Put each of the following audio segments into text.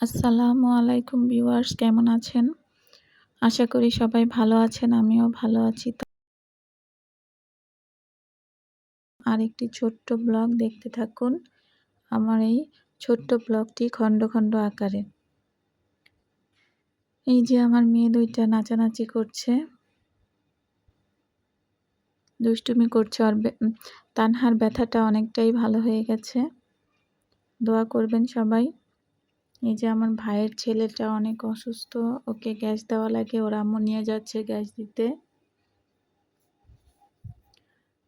আসসালামু আলাইকুম ভিউয়ার্স, কেমন আছেন? আশা করি সবাই ভালো আছেন, আমিও ভালো আছি। আর একটি ছোট্ট ব্লগ দেখতে থাকুন। আমার এই ছোট্ট ব্লগটি খণ্ড খণ্ড আকারে। এই যে আমার মেয়ে দুইটা নাচানাচি করছে। দুষ্টুমি করছে, আর তানহার ব্যথাটা অনেকটাই ভালো হয়ে গেছে। দোয়া করবেন সবাই। এই যে আমার ভাইয়ের ছেলেটা অনেক অসুস্থ, ওকে গ্যাস দেওয়া লাগে, ওর আম্মু নিয়ে যাচ্ছে গ্যাস দিতে।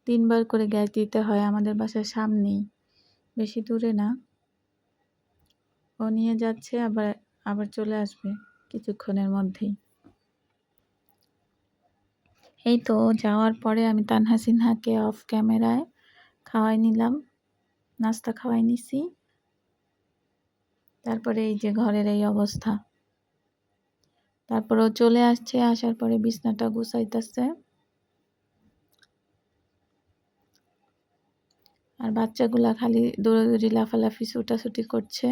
তিনবার করে গ্যাস দিতে হয়, আমাদের বাসার সামনেই, বেশি দূরে না। ও নিয়ে যাচ্ছে, আবার আবার চলে আসবে কিছুক্ষণের মধ্যেই। এই তো, যাওয়ার পরে আমি তানহা সিনহাকে অফ ক্যামেরায় খাওয়াই নিলাম, নাস্তা খাওয়াই নিছি। তারপরে এই যে ঘরের এই অবস্থা। তারপরেও চলে আসছে, আসার পরে বিছনাটা গুছাইতেছে। আর বাচ্চাগুলা খালি দৌড়াদৌড়ি, লাফালাফি, ছুটাছুটি করছে।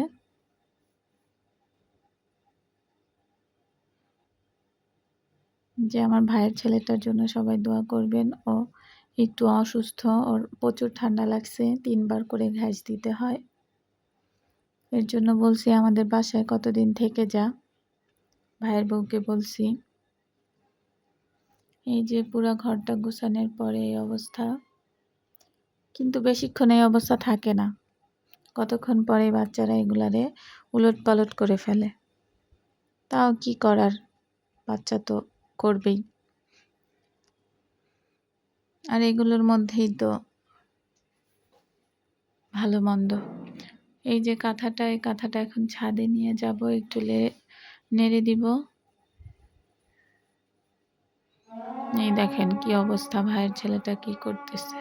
যে আমার ভাইয়ের ছেলেটার জন্য সবাই দোয়া করবেন। ও একটু অসুস্থ, ওর প্রচুর ঠান্ডা লাগছে, তিনবার করে ঘাস দিতে হয়। এর জন্য বলছি, আমাদের বাসায় কতদিন থেকে যা? ভাইয়ের বউকে বলছি, এই যে পুরো ঘরটা গুছানোর পরে এই অবস্থা। কিন্তু বেশিক্ষণ এই অবস্থা থাকে না। কতক্ষণ পরে বাচ্চারা এগুলারে উলট পালট করে ফেলে। তাও কি করার? বাচ্চা তো করবেই। আর এগুলোর মধ্যেই তো ভালো মন্দ। এই যে কাঁথাটা, এই কাঁথাটা এখন ছাদে নিয়ে যাব, একটু নেড়ে দিব। এই দেখেন কি অবস্থা, ভাইয়ের ছেলেটা কি করতেছে।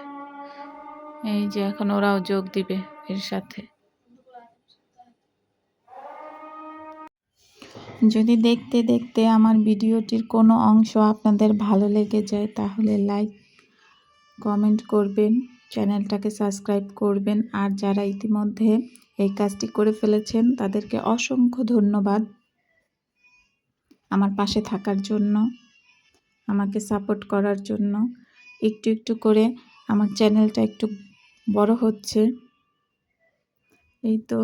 এই যে এখন ওরাও যোগ দিবে এর সাথে। যদি দেখতে দেখতে আমার ভিডিওটির কোনো অংশ আপনাদের ভালো লেগে যায়, তাহলে লাইক, কমেন্ট করবেন, চ্যানেলটাকে সাবস্ক্রাইব করবেন। আর যারা ইতিমধ্যে এই কাজটি করে ফেলেছেন, তাদেরকে অসংখ্য ধন্যবাদ আমার পাশে থাকার জন্য, আমাকে সাপোর্ট করার জন্য। একটু একটু করে আমার চ্যানেলটা একটু বড় হচ্ছে। এই তো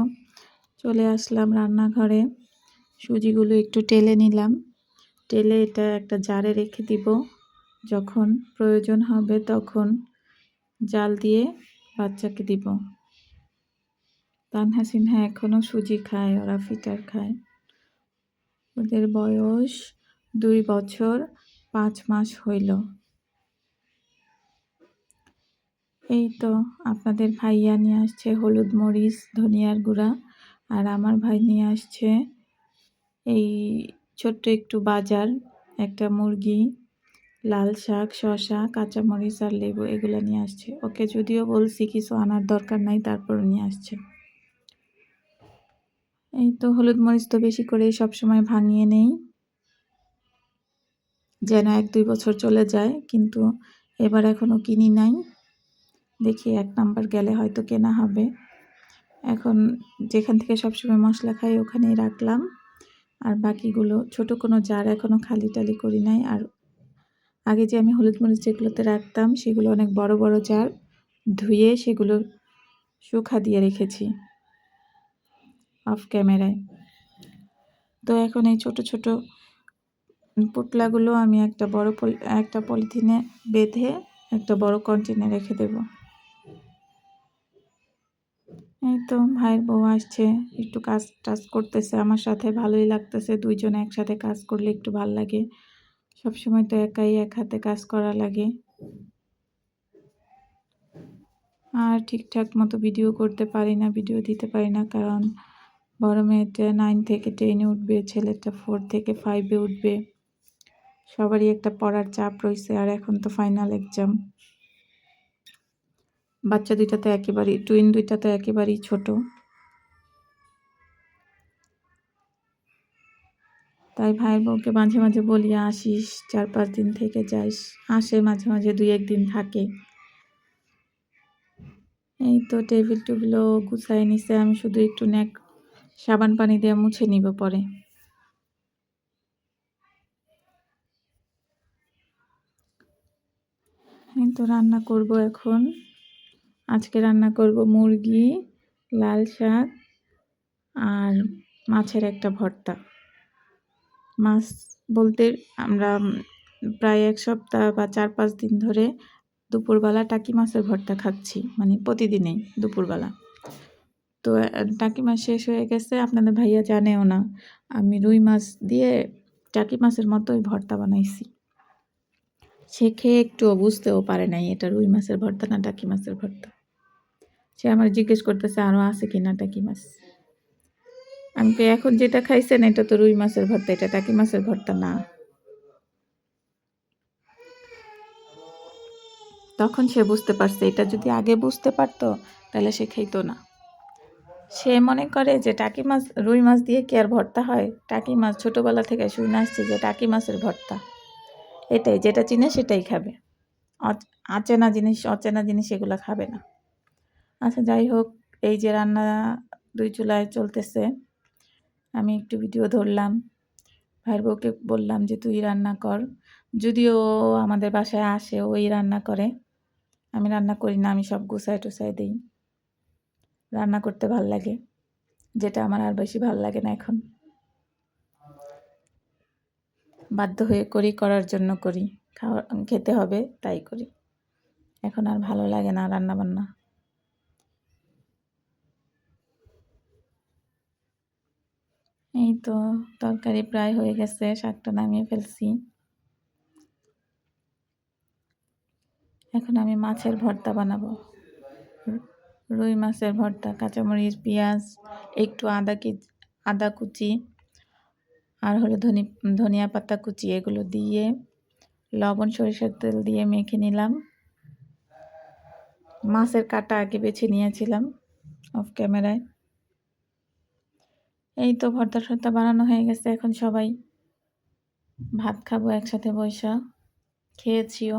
চলে আসলাম রান্নাঘরে। সুজিগুলো একটু টেলে নিলাম। টেলে এটা একটা জারে রেখে দিব। যখন প্রয়োজন হবে তখন জাল দিয়ে বাচ্চাকে দিব। তানহা সিনহা এখনও সুজি খায়, ওরা ফিটার খায়। ওদের বয়স দুই বছর পাঁচ মাস হইল। এই তো আপনাদের ভাইয়া নিয়ে আসছে হলুদ মরিচ, ধনিয়ার গুঁড়া, আর আমার ভাই নিয়ে আসছে এই ছোট্ট একটু বাজার, একটা মুরগি, লাল শাক শশা কাঁচামরিচ আর লেবু, এগুলো নিয়ে আসছে। ওকে যদিও বলছি, কিছু আনার দরকার নাই তারপর নিয়ে আসছে। এই তো হলুদ মরিচ তো বেশি করে সবসময় ভাঙিয়ে নেই। যেন এক দুই বছর চলে যায়, কিন্তু এবার এখনও কিনি নাই। দেখি এক নাম্বার গেলে হয়তো কেনা হবে। এখন যেখান থেকে সবসময় মশলা খাই ওখানেই রাখলাম। আর বাকিগুলো, ছোট কোনো জার এখনও খালি টালি করি নাই। আর আগে যে আমি হলুদ মরিচ যেগুলোতে রাখতাম, সেগুলো অনেক বড় বড় জার ধুয়ে সেগুলো শুখা দিয়ে রেখেছি। অফ ক্যামেরায়। তো এখন এই ছোট ছোট পুটলাগুলো আমি একটা বড় একটা পলিথিনে বেঁধে একটা বড় কন্টেনার রেখে দেব। এই তো ভাইয়ের বউ আসছে, একটু কাজ টাজ করতেছে, আমার সাথে ভালোই লাগতেছে, দুইজনে একসাথে কাজ করলে একটু ভালো লাগে। সবসময় তো একাই এক হাতে কাজ করা লাগে। আর ঠিকঠাক মতো ভিডিও করতে পারি না ভিডিও দিতে পারি না, কারণ বড় মেয়েটা নাইন থেকে টেনে উঠবে, ছেলেটা ফোর থেকে ফাইভে উঠবে। সবারই একটা পড়ার চাপ রয়েছে আর এখন তো ফাইনাল এক্সাম বাচ্চা দুইটা তো একেবারেই টুইন দুইটা তো একেবারেই ছোট। তাই ভাইয়ের বউকে মাঝে মাঝে বলি, আসিস, চার পাঁচ দিন থেকে যাইস। আসে মাঝে মাঝে দুই একদিন থাকে। এই তো টেবিল টুবিলও গুছাই নিছে, আমি শুধু একটু ন্যাক সাবান পানি দিয়ে মুছে নিব পরে। তো রান্না করব এখন। আজকে রান্না করব মুরগি, লাল শাক আর মাছের একটা ভর্তা। মাছ বলতে আমরা প্রায় এক সপ্তাহ বা চার পাঁচ দিন ধরে দুপুরবেলা টাকি মাছের ভর্তা খাচ্ছি মানে প্রতিদিনই দুপুরবেলা। তো টাকি মাছ শেষ হয়ে গেছে, আপনাদের ভাইয়া জানেও না। আমি রুই মাছ দিয়ে টাকি মাছের মতোই ভর্তা বানাইছি। সে খেয়ে একটুও বুঝতেও পারে নাই এটা রুই মাছের ভর্তা না টাকি মাছের ভর্তা। সে আমার জিজ্ঞেস করতেছে আরও আছে কি না টাকি মাছ? আমি তো এখন যেটা খাইছেন এটা তো রুই মাছের ভর্তা, এটা টাকি মাছের ভর্তা না। তখন সে বুঝতে পারছে, এটা যদি আগে বুঝতে পারতো, তাহলে সে খেতো না। সে মনে করে যে টাকি মাছ, রুই মাছ দিয়ে কি আর ভর্তা হয়? টাকি মাছ ছোটোবেলা থেকে শুনে আসছে যে টাকি মাছের ভর্তা। এটাই, যেটা চিনে সেটাই খাবে। অচ- আচেনা জিনিস, অচেনা জিনিস এগুলো খাবে না। আচ্ছা যাই হোক, এই যে রান্না দুই চুলায় চলতেছে, আমি একটু ভিডিও ধরলাম। ভাইয়ের বউকে বললাম যে, তুই রান্না কর। যদিও আমাদের বাসায় আসে ওই রান্না করে। আমি রান্না করি না, আমি সব গুছাই টুসাই দিই। রান্না করতে ভালো লাগে, যেটা আমার আর বেশি ভালো লাগে না এখন। বাধ্য হয়ে করি, করার জন্য করি, খাওয়া, খেতে হবে তাই করি। এখন আর ভালো লাগে না রান্না বান্না এই তো তরকারি প্রায় হয়ে গেছে, শাকটা নামিয়ে ফেলছি। এখন আমি মাছের ভর্তা বানাবো। রুই মাছের ভর্তা, কাঁচামরিচ, পেঁয়াজ, একটু আদা কি, আদা কুচি আর হলো ধনি, ধনিয়া পাতা কুচি, এগুলো দিয়ে লবণ, সরিষার তেল দিয়ে মেখে নিলাম। মাছের কাটা আগে বেছে নিয়েছিলাম অফ ক্যামেরায় এই তো ভর্তা টর্তা বানানো হয়ে গেছে, এখন সবাই ভাত খাব একসাথে বৈশা খেয়েছিও।